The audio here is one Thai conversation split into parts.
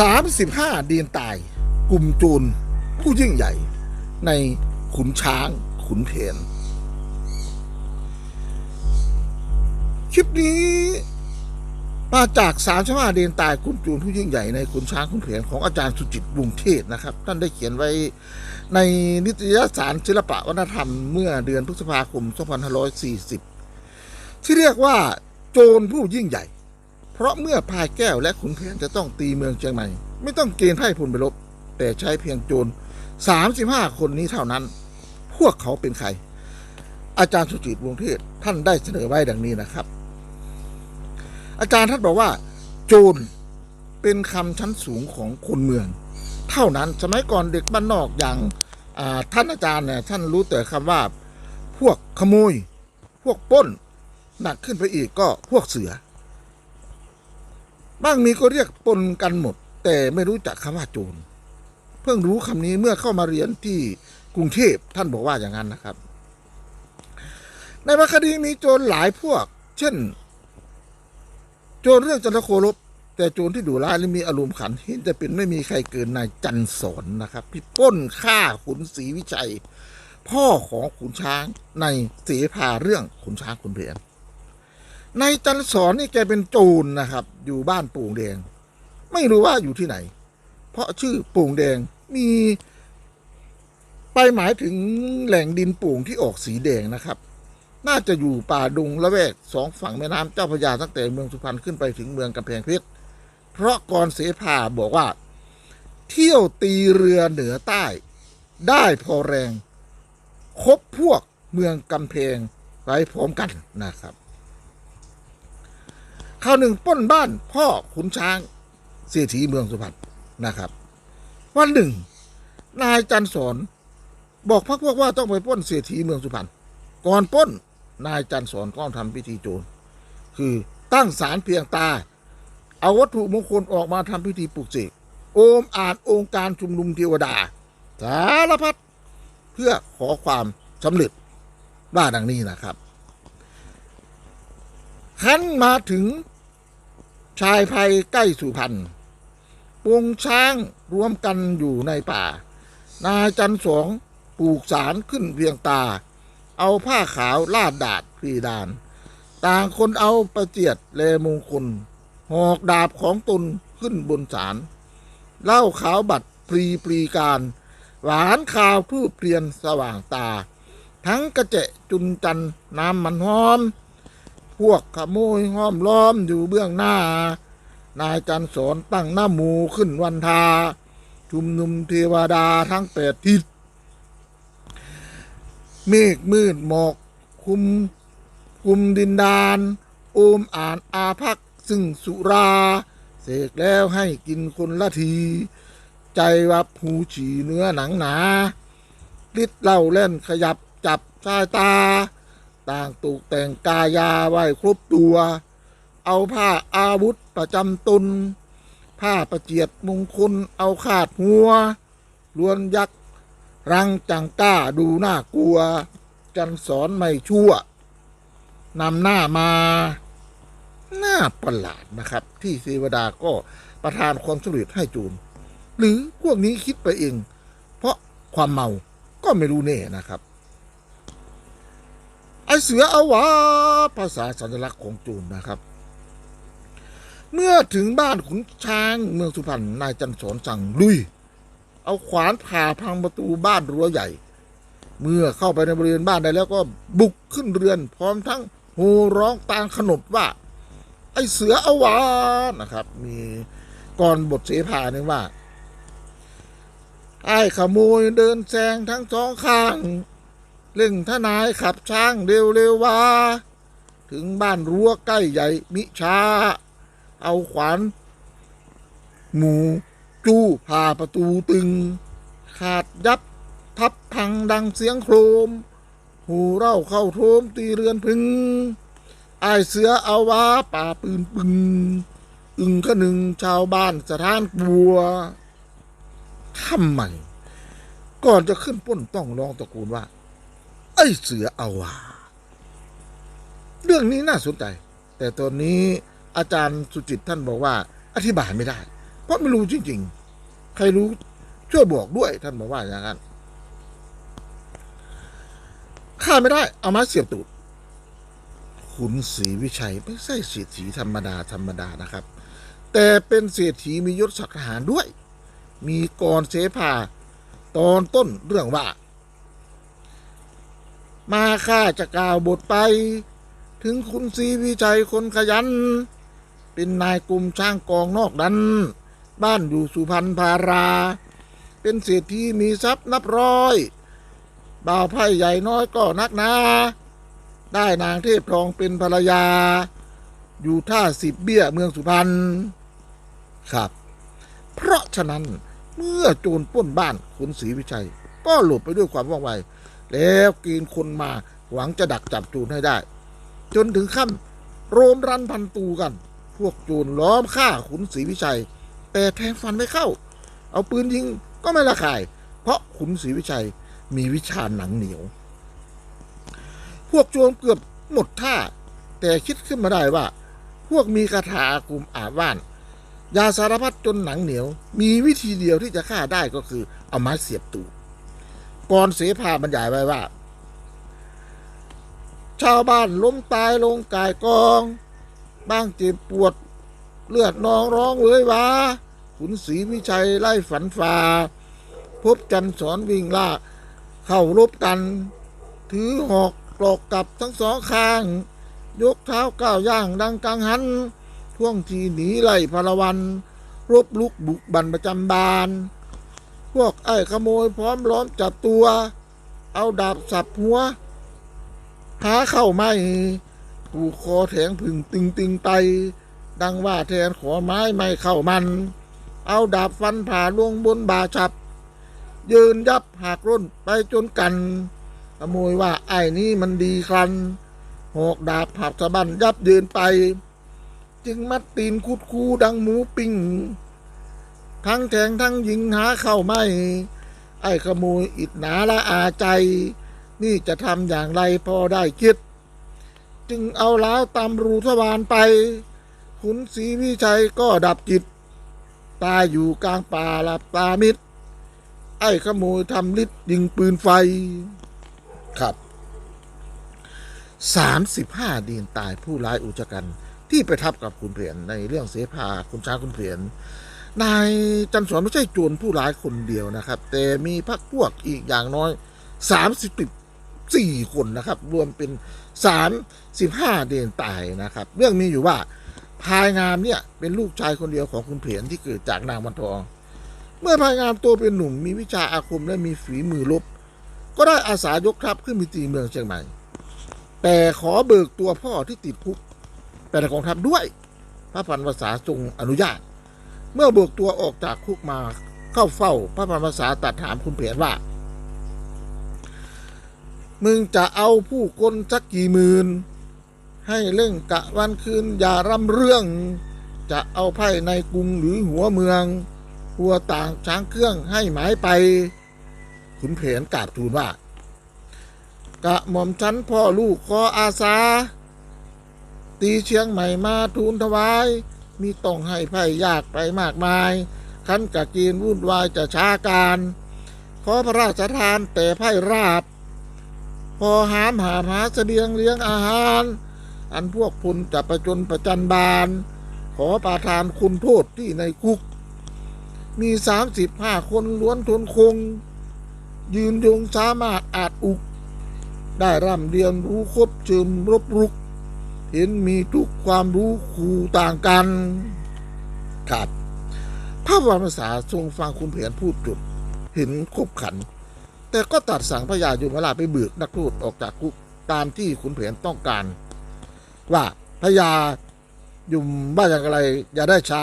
35เดียนตาย กลุ่มโจรผู้ยิ่งใหญ่ ในขุนช้าง ขุนเพนคลิปนี้ มาจากสามชาเดียนตายกลุ่มโจรผู้ยิ่งใหญ่ในขุนช้างขุนเพนของอาจารย์สุจิตวงเทศนะครับ ท่านได้เขียนไว้ในนิตยสารศิลปะวัฒนธรรมเมื่อเดือนพฤษภาคม 2540 ที่เรียกว่าโจรผู้ยิ่งใหญ่ เพราะเมื่อพายแก้วและขุนแผนจะต้องตีเมืองเชียงใหม่ ไม่ต้องเกณฑ์ไพร่พลไปรบ แต่ใช้เพียงโจร35 คนนี้เท่านั้น พวกเขาเป็นใคร อาจารย์สุจิตวงเทศท่านได้เสนอไว้ดังนี้นะครับ อาจารย์ท่านบอกว่า โจรเป็นคำชั้นสูงของคนเมือง เท่านั้นสมัยก่อนเด็กบ้านนอกอย่างาท่านอาจารย์เนี่ยท่านรู้แต่คำว่า พวกขโมย พวกปล้นหนักขึ้นไปอีกก็พวกเสือ บ้างมีก็เรียกปนกันหมด แต่ไม่รู้จักคำว่าโจร เพิ่งรู้คำนี้เมื่อเข้ามาเรียนที่กรุงเทพท่านบอกว่าอย่างนั้นนะครับ ในวรรคดีมีโจรหลายพวก เช่น โจรเรื่องจันทโคลบแต่โจรที่ดุร้ายและมีอารมณ์ขันเห็นจะเป็นไม่มีใครเกินนายจันสอนนะครับที่ปล้นฆ่าขุนศรีวิชัย พ่อของขุนช้างในเสภาเรื่องขุนช้างขุนเพนนายจันสอนนี่แกเป็นโจรนะครับ อยู่บ้านป่งแดง ไม่รู้ว่าอยู่ที่ไหน เพราะชื่อป่งแดงมีไปหมายถึงแหล่งดินป่งที่ออกสีแดงนะครับ น่าจะอยู่ป่าดงละแวกสองฝั่งแม่น้ำเจ้าพระยาตั้งแต่เมืองสุพรรณขึ้นไปถึงเมืองกำแพงเพชรเพราะกรเสภาบอกว่า เที่ยวตีเรือเหนือใต้ ได้พอแรง คบพวกเมืองกำแพงไว้พร้อมกันนะครับ คราวหนึ่งป้นบ้านพ่อขุนช้างเศรษฐีเมืองสุพรรณนะครับ วันหนึ่ง นายจันสอนบอกพักพวกว่าต้องไปป้นเศรษฐีเมืองสุพรรณก่อนป้นนายจันสอนก็ทำพิธีโจรคือตั้งศาลเพียงตา เอาวัตถุมงคลออกมาทำพิธีปลุกเสกโอมอ่านองค์การชุมนุมเทวดา สารพัดเพื่อขอความสำเร็จว่าดังนี้นะครับขั้นมาถึง ชายภัยใกล้สุพรรณปวงช้างรวมกันอยู่ในป่า นายจันสองปลูกสารขึ้นเพียงตา เอาผ้าขาวลาดดาดพรีดาน ต่างคนเอาประเจียดเลมงคลหอกดาบของตนขึ้นบนศาลเล้าขาวบัดปรีปรีการ หวานขาวทูบเปลี่ยนสว่างตา ทั้งกระเจะจุนจันน้ำมันหอม พวกขโมยห้อมล้อมอยู่เบื้องหน้า นายจันสอนตั้งหน้าหมูขึ้นวันทา ชุมนุมเทวดาทั้งแปดทิศ เมฆมืดหมอกคุมคุมดินดานโอมอ่านอาพักซึ่งสุรา เสกแล้วให้กินคนละที ใจวับหูฉี่เนื้อหนังหนาลิดเหล่าเล่นขยับจับสายตา ต่างตกแต่งกายาไว้ครบตัว เอาผ้าอาวุธประจำตน ผ้าประเจียดมงคลเอาคาดหัวล้วนยักษ์รังจังก้าดูน่ากลัว จันสอนไม่ชั่วนำหน้ามา หน้าประหลาดนะครับ ที่เทวดาก็ประทานความสำเร็จให้จูน หรือพวกนี้คิดไปเอง เพราะความเมาก็ไม่รู้แน่นะครับ เสือเอาวะภาษาสัญลักษณ์ของจูนนะครับ เมื่อถึงบ้านขุนช้างเมืองสุพรรณนายจันสอนสั่งลุย เอาขวานผ่าพังประตูบ้านรั้วใหญ่ เมื่อเข้าไปในบริเวณบ้านได้แล้วก็บุกขึ้นเรือน พร้อมทั้งโห่ร้องตามขนบว่า ไอเสือเอาวะนะครับ มีก่อนบทเสภาเนี่ยว่าไอ้ขโมยเดินแซงทั้งสองข้าง เร่งทนายขับช้างเร็วเร็วๆว่า ถึงบ้านรั้วใกล้ใหญ่มิชา เอาขวานหมูจู้ผ่าประตูตึง ขาดยับทับพังดังเสียงโครม หูเร่าเข้าโทมตีเรือนพึงไอายเสือเอาวาป่าปืนปึง อึงขหนึ่งชาวบ้านสถานกลัวทำไมก่อนจะขึ้นป้นต้องร้องตะโกนว่า อ้เสือเอาวาเรื่องนี้น่าสนใจ แต่ตอนนี้อาจารย์สุจิตท่านบอกว่า อธิบายไม่ได้ เพราะไม่รู้จริง ๆ ใครรู้ช่วยบอกด้วย ท่านบอกว่าอย่างนั้นฆ่าไม่ได้เอาไม้เสียบตูดขุนศรีวิชัยไม่ใช่เศรษฐีธรรมดาธรรมดานะครับ แต่เป็นเศรษฐีมียศศักดิ์หารด้วย มีกรเสภาตอนต้นเรื่องว่า มาข้าจะกล่าวบทไป ถึงคุณศรีวิชัยคนขยัน เป็นนายกลุ่มช่างกองนอกดัน บ้านอยู่สุพรรณพารา เป็นเศรษฐีมีทรัพย์นับร้อย บ่าวไพ่ใหญ่น้อยก็นักหนาได้นางเทพทองเป็นภรรยา อยู่ท่าสิบเบี้ยเมืองสุพรรณครับ เพราะฉะนั้นเมื่อโจรปล้นบ้านขุนศรีวิชัย ก็หลบไปด้วยความว่องไว แล้วกีนคนมาหวังจะดักจับโจรให้ได้ จนถึงค่ำโรมรันพันตูกัน พวกโจรล้อมฆ่าขุนศรีวิชัย แต่แทงฟันไม่เข้า เอาปืนยิงก็ไม่ละคาย เพราะขุนศรีวิชัยมีวิชาหนังเหนียว พวกโจรเกือบหมดท่า แต่คิดขึ้นมาได้ว่า พวกมีคาถาอาคมอาว่าน ยาสารพัดจนหนังเหนียว มีวิธีเดียวที่จะฆ่าได้ก็คือเอาไม้เสียบตูด ก่อนเสภาบรรยายไว้ว่า ชาวบ้านล้มตายลงกายกอง บ้างเจ็บปวดเลือดนองร้องเว้ยวาขุนศรีวิชัยไล่ฝันฝ่า พบจันทร์สอนวิ่งล่า เข้ารบกัน ถือหอกปลอกกลับทั้งสองข้าง ยกเท้าก้าวย่างดังกังหัน ท่วงทีหนีไล่พลวัน รบลุกบุกบันประจำบาน พวกไอ้ขโมยพร้อมล้อมจับตัว เอาดาบสับหัว หาเข้าไม่ผูกคอแถงผึ่งตึงตึงไป ดังว่าแทนขอไม้ไม่เข้ามัน เอาดาบฟันผ่าลวงบนบาฉับ ยืนยับหักร่นไปจนกัน ขโมยว่าไอ้นี้มันดีครันหอกดาบหับสะบันยับยืนไป จึงมัดตีนคุดคูดังหมูปิ้ง ทั้งแทงทั้งยิงหาเข้าไม่ ไอ้ขโมยอิดหนาละอาใจ นี่จะทำอย่างไรพอได้คิด จึงเอาล้าวตามรูทวารไป ขุนศรีวิชัยก็ดับจิต ตายอยู่กลางป่าหลับตามิด ไอ้ขโมยทำลิดยิงปืนไฟ ครับสามสิบห้าดีนตายผู้ร้ายอุจจกัน ที่ไปทับกับคุณเพียนในเรื่องเสภาคุณช้างคุณเพียน นายจันทร์สอนไม่ใช่โจรผู้ร้ายคนเดียวนะครับ แต่มีพักพวกอีกอย่างน้อยสามสิบสี่คนนะครับ รวมเป็นสามสิบห้าเดนตายนะครับ เรื่องมีอยู่ว่าพายงามเนี่ยเป็นลูกชายคนเดียวของคุณเพียนที่เกิดจากนางวันทอง เมื่อพายงามโตเป็นหนุ่มมีวิชาอาคมและมีฝีมือรบก็ได้อาสายกทัพขึ้นมีตีเมืองเชียงใหม่ แต่ขอเบิกตัวพ่อที่ติดคุกไปในกองทัพด้วย พระพันวษาทรงอนุญาต เมื่อบิกตัวออกจากคุกมาเข้าเฝ้าพระพันวษาตัดถามคุณเพียรว่า มึงจะเอาผู้คนสักกี่หมื่นให้เล่งกะวันคืนอย่ารำเรื่อง จะเอาไพ่ในกรุงหรือหัวเมืองหัวต่างช้างเครื่องให้หมายไป ขุนเผนกราบทูลว่า กะหม่อมฉันพ่อลูกขออาสา ตีเชียงใหม่มาทูลถวาย มีต้องให้ไพ่ยากไปมากมาย ขันกะกีนวุ่นวายจะช้าการ ขอพระราชทานแต่ไพ่ราบ พอหามหาหาเสียงเลี้ยงอาหาร อันพวกพุนจะประจนประจันบาน ขอประทานคุณโทษที่ในคุก มีสามสิบห้าคนล้วนทนคง ยืนยงสามารถอาจอุก ได้ร่ำเรียนรู้ครบเชิมรบรุก เห็นมีทุกความรู้คู่ต่างกันครับพระวรรณศาทรงฟังคุณเพียรพูดจุด เห็นคบขัน แต่ก็ตัดสั่งพญายมราชไปเบิกนักโทษออกจากคุกตามที่คุณเพียรต้องการ ว่าพญายุมว่าอย่างไรอย่าได้ช้า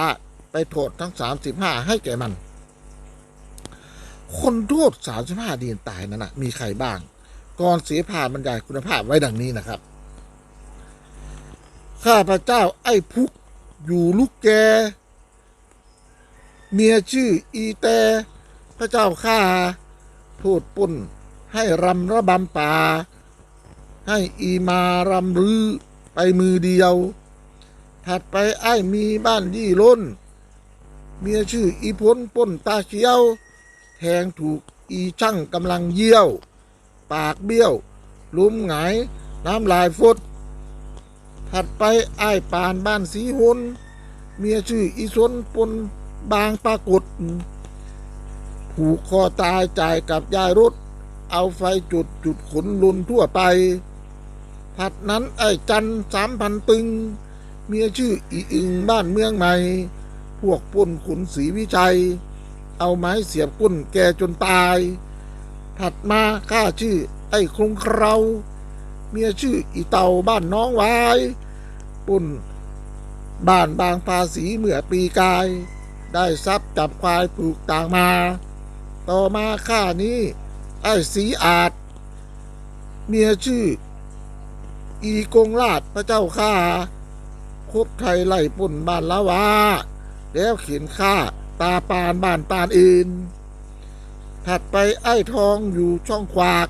ไปโทษทั้งสามสิบห้าให้แก่มัน คนโทษสามสิบห้าดีนตายนั้นนะมีใครบ้าง ก่อนเสียผ่านบรรยายคุณภาพไว้ดังนี้นะครับ ข้าพระเจ้าไอ้พุก อยู่ลูกแก เมียชื่ออีแตพระเจ้าข้าโทษปล้นให้รำระบำป่า ให้อีมารำรือไปมือเดียว ถัดไปไอ้มีบ้านยี่ล้น เมียชื่ออีพลป้นตาเขียว แทงถูกอีช่างกำลังเยี่ยว ปากเบี้ยว ลุมหงาย น้ำลายฟด ถัดไปไอ้ายปานบ้านสีหนเมียชื่ออีสนปนบางปรากฏ ผูกคอตายจ่ายกับยายรถ เอาไฟจุดจุดขนลุนทั่วไป ถัดนั้นไอ้จันสามพันตึง เมียชื่ออีอึงบ้านเมืองใหม่ พวกปล้นขุนศรีวิชัย เอาไม้เสียบก้นแกจนตาย ถัดมาข้าชื่อไอ้คงเครา เมียชื่ออีเตาบ้านน้องวายปล้นบ้านบางภาษีเมื่อปีกาย ได้ทรัพย์จับควายปลูกต่างมา ต่อมาข้านี้ ไอ้สีอาจ เมียชื่อ อีกงราชพระเจ้าข้าคบไทยไล่ป่นบ้านละวาแล้วเขียนข้าตาปานบ้านปานอื่น ถัดไปไอ้ทองอยู่ช่องควาก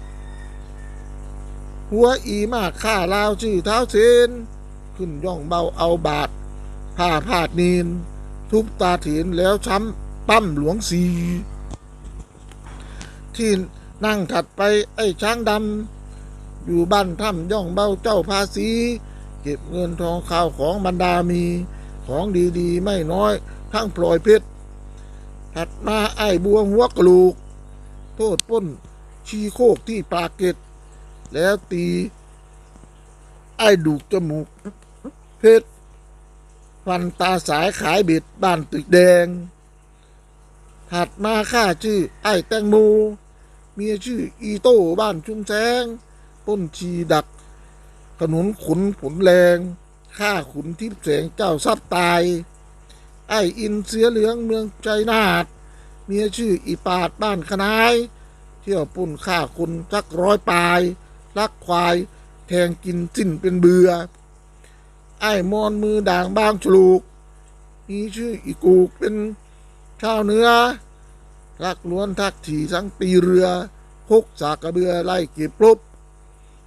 หัวอีมากข้าลาวชื่อเท้าเซนขึ้นย่องเบาเอาบาดผ้าพาดนีน ทุบตาถีนแล้วช้ำปั้มหลวงสีที่นั่งถัดไปไอ้ช้างดำอยู่บ้านถ้ำย่องเบาเจ้าภาษีเก็บเงินทองข้าวของบรรดามีของดีๆ ไม่น้อยทั้งพลอยเพชรถัดมาไอ้บัวหัวกะลูก โทษป้นชีโคกที่ปากเกร็ด แล้วตี ไอ้ดูกจมูก เพชรฟันตาสายขายเบ็ดบ้านตึกแดง ถัดมาข้าชื่อ ไอ้แตงโมเมียชื่อ อีโต้บ้านชุมแสงต้นชีดัก ถนนขุนผลแรงฆ่าขุนทิพย์แสงเจ้าทรัพย์ตาย ไอ้อินเสือเหลืองเมืองใจนาดเมียชื่ออีปาดบ้านขนาย เที่ยวปุ่นฆ่าคนสักร้อยปลาย ลักควายแทงกินสิ้นเป็นเบือไอ้มอนมือด่างบางฉลูก มีชื่ออีกูกเป็นชาวเนื้อลักล้วนทักถี่ทั้งตีเรือพกสากกระเบือไล่เก็บปลบ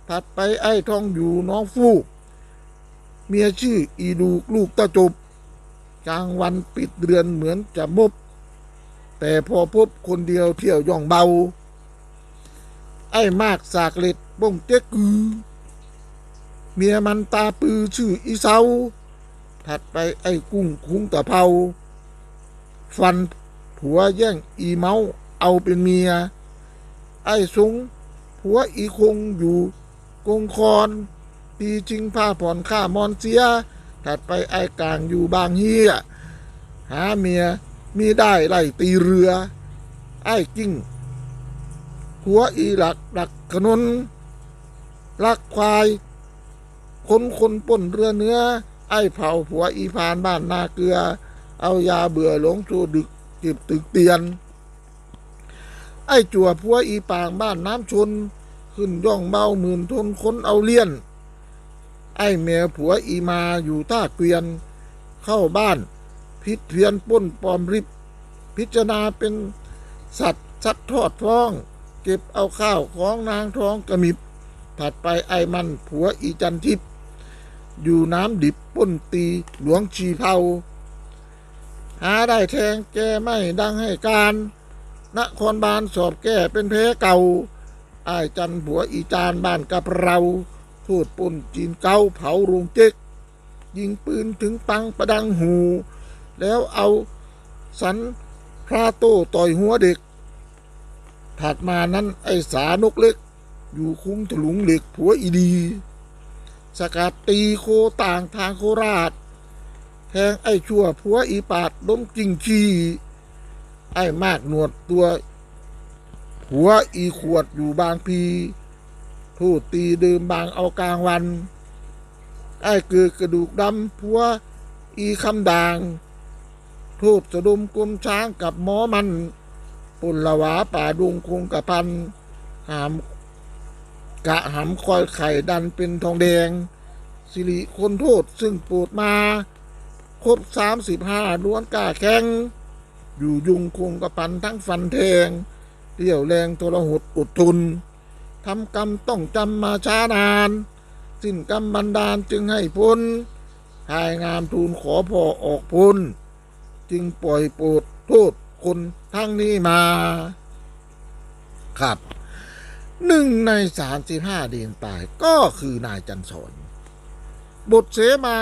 ถัดไปไอ้ทองอยู่น้องฟูก เมียชื่ออีดูกลูกตาจบกลางวันปิดเรือนเหมือนจะมบ แต่พอพบคนเดียวเที่ยวย่องเบา ไอ้มากสากเล็ด บ้งเจ๊กกือ เมียมันตาปือชื่ออีเซาถัดไปไอ้กุ้งคุ้งตะเภาฟันผัวแย่งอีเมาเอาเป็นเมีย ไอ้สุงผัวอีคงอยู่กงคอนปีจริงผ้าผ่อนข้ามอนเสีย ถัดไปไอ้กลางอยู่บางเฮียหาเมียมีได้ไล่ตีเรือ ไอ้กิ้งหัวอีหลักหลักขนน ลักควาย คนคนป่นเรือเนื้อ ไอ้เผาผัวอีพานบ้านนาเกลือ เอายาเบื่อหลงโจดึกเก็บตึกเตียน ไอ้จั่วผัวอีปางบ้านน้ำชน ขึ้นย่องเมาหมื่นทนคนเอาเลี่ยน ไอ้แม่ผัวอีมาอยู่ท่าเกวียน เข้าบ้านพิษเพียนป้นปลอมริบ พิจารณาเป็นสัตว์สัดทอดท้อง เก็บเอาข้าวของนางท้องกระมิบ ถัดไปไอ้มันผัวอีจันทิพย์อยู่น้ำดิบป้นตีหลวงชีเผาหาได้แทงแกไม่ดังให้การนครบาลสอบแก้เป็นแพ้เก่าไอ้จันผัวอีจานบ้านกับเราโทษปล้นจีนเก้าเผาโรงเจ๊กยิงปืนถึงปังประดังหู แล้วเอาสันพราโต้ต่อยหัวเด็ก ถัดมานั้นไอ้สานกเล็ก อยู่คุ้งถลุงเหล็กผัวอีดี สกัดตีโคต่างทางโคราช แทงไอ้ชั่วผัวอีปาดล้มจริงชีไอ้มากหนวดตัวผัวอีขวดอยู่บางพีทูตตีดื่มบางเอากลางวัน ไอ้เกือกระดูกดำผัวอีคำด่างทูตสะดุมกลมช้างกับหมอมัน ปุนละวาป่าดุงคงกระพันหาม กะหำคอยไข่ดันเป็นทองแดง สิริคนโทษซึ่งปวดมา ครบสามสิบห้าล้วนกาแข็ง อยู่ยุงคงกระพันทั้งฟันแทงเรี่ยวแรงทรหดอดทุนทำกรรมต้องจำมาช้านาน สิ้นกรรมบันดาลจึงให้พ้นทายงามทูลขอพ่อออกพ้นจึงปล่อยโปรดโทษคนทั้งนี้มา ครับ หนึ่งในสามสิบห้าเดนตายก็คือนายจันสนบทเสมา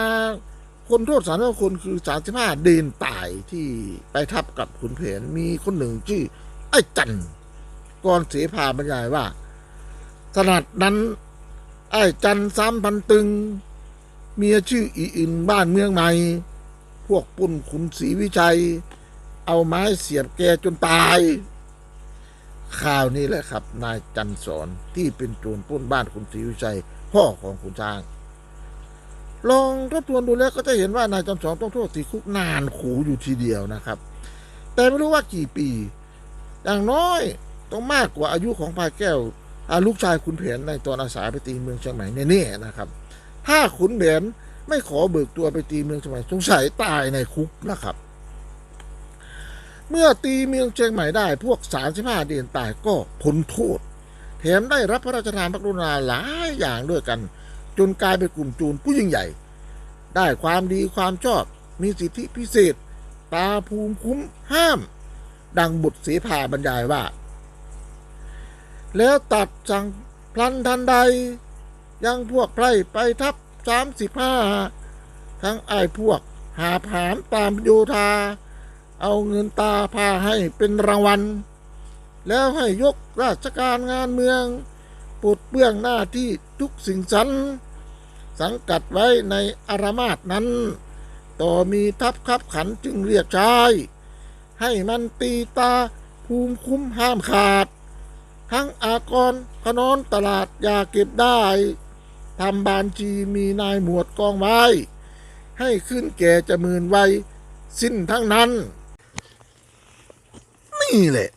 คนโทษสารว่าคนคือสามสิบห้าเดนตายที่ไปทับกับขุนแผนมีคนหนึ่งชื่อ ไอ้จันก่อนเสภาบรรยายว่าขนาดนั้น ไอ้จันซ้ำพันตึง เมียชื่ออีอินบ้านเมืองใหม่ พวกปุ่นขุนศรีวิชัย เอาไม้เสียบแกจนตาย ข่าวนี้แหละครับ นายจันสอนที่เป็นโจรปล้นบ้านคุณศรีวิชัย พ่อของคุณช้าง ลองทบทวนดูแล้วก็จะเห็นว่านายจันสอนต้องโทษติดคุกนานขูอยู่ทีเดียวนะครับ แต่ไม่รู้ว่ากี่ปี อย่างน้อยต้องมากกว่าอายุของพายแก้วลูกชายขุนแผนในตอนอาสาไปตีเมืองเชียงใหม่แน่ๆนะครับ ถ้าขุนแผนไม่ขอเบิกตัวไปตีเมืองเชียงใหม่สงสัยตายในคุกนะครับ เมื่อตีเมืองเชียงใหม่ได้พวกสามสิบห้าเดือนตายก็พ้นโทษแถมได้รับพระราชทานพระกรุณาหลายอย่างด้วยกัน จนกลายเป็นกลุ่มจูนผู้ยิ่งใหญ่ ได้ความดีความชอบมีสิทธิพิเศษ ตาภูมิคุ้มห้าม ดังบทเสภาบรรยายว่า แล้วตัดสั่งพลันทันใด ยังพวกไพรไปทับสามสิบห้าทั้งไอ้พวกหาผามตามโยธา เอาเงินตาพาให้เป็นรางวัล แล้วให้ยกราชการงานเมืองปลดเปื้องหน้าที่ทุกสิ่งสัน สังกัดไว้ในอารมาสนั้น ต่อมีทัพขับขันจึงเรียกใช้ให้มันตีตาภูมิคุ้มห้ามขาด ทั้งอากรขนอนตลาดยาเก็บได้ทำบานจีมีนายหมวดกองไว้ ให้ขึ้นแก่จะมื่นไวสิ้นทั้งนั้น นี่แหละ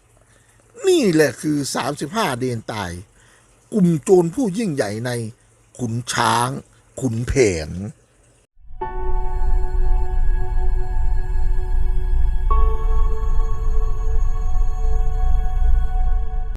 นี่แหละคือสามสิบห้าเดนตาย กลุ่มโจรผู้ยิ่งใหญ่ในขุนช้างขุนแผน